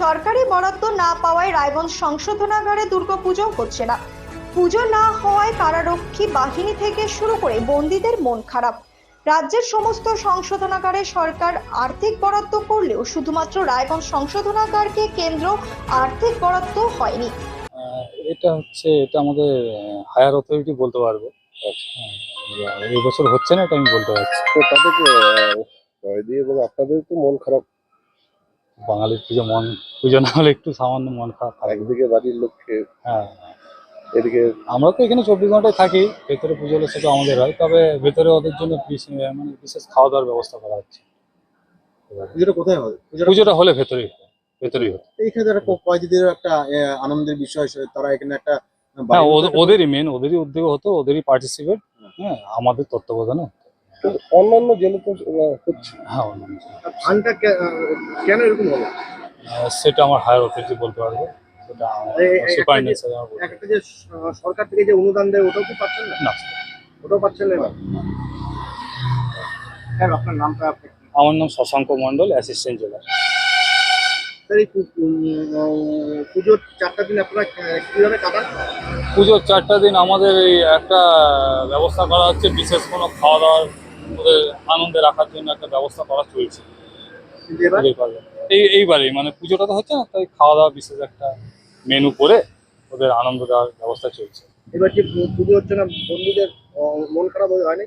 সরকারি বরাদ্দ না পাওয়ায় রায়গঞ্জ সংশোধনাগারে দুর্গাপুজো হচ্ছে না। পুজো না হওয়ায় কারারক্ষী বাহিনী থেকে শুরু করে বন্দীদের মন খারাপ। রাজ্যের সমস্ত সংশোধনাগারে সরকার আর্থিক বরাদ্দ করলেও শুধুমাত্র রায়গঞ্জ সংশোধনাগারকে কেন্দ্র আর্থিক বরাদ্দ হয়নি। এটা হচ্ছে এটা আমাদের হায়ার অথরিটি বলতে পারবে। এই বছর হচ্ছে না এটা আমি বলতে পারছি। তো তাদেরকে এবং আপনাদের তো মন খারাপ। বাঙালির পুজো মন পুজো না হলে একটু সামান্য মন খারাপ একদিকে বাড়ির লোককে হ্যাঁ। এদিকে আমরা তো এখানে চব্বিশ ঘন্টায় থাকি ভেতরে পুজো হলে সেটা আমাদের হয় তবে ভেতরে ওদের জন্য মানে বিশেষ খাওয়া দাওয়ার ব্যবস্থা করা হচ্ছে। পুজোটা কোথায় হবে? পুজোটা হলে ভেতরেই ভেতরেই হয়। এইখানে যারা ক- একটা আনন্দের বিষয় তারা এখানে একটা হ্যাঁ ওদের- ওদেরই মেন ওদেরই উদ্যোগ হতো ওদেরই পার্টিসিপেট হ্যাঁ। আমাদের তত্ত্বাবধানে অন্যান্য জেলে তো হচ্ছে। হ্যাঁ অন্যান্য। ফান্ডটা কেন এরকম হলো? সেটা আমার হায়ার অথরিটি বলতে পারবে। একটা যে সরকার থেকে যে অনুদান দেয় ওটাও কি পাচ্ছেন না? ওটাও পাচ্ছেন না হ্যাঁ আপনার নামটা আমার নাম Shashanka Mondal assistant jailer sir এই পুজোর চারটা দিন আপনারা কীভাবে কাটান? পুজোর চারটা দিন আমাদের এই একটা ব্যবস্থা করা হচ্ছে বিশেষ কোনো খাওয়া দাওয়ার ওদের আনন্দে রাখার জন্য একটা ব্যবস্থা করা চলছে। এই এইবারেই মানে পুজোটা তো হচ্ছে না তাই খাওয়া দাওয়া বিশেষ একটা মেনু করে ওদের আনন্দ দেওয়ার ব্যবস্থা চলছে। এবার কি পুজো হচ্ছে না বন্ধুদের মন খারাপ হয়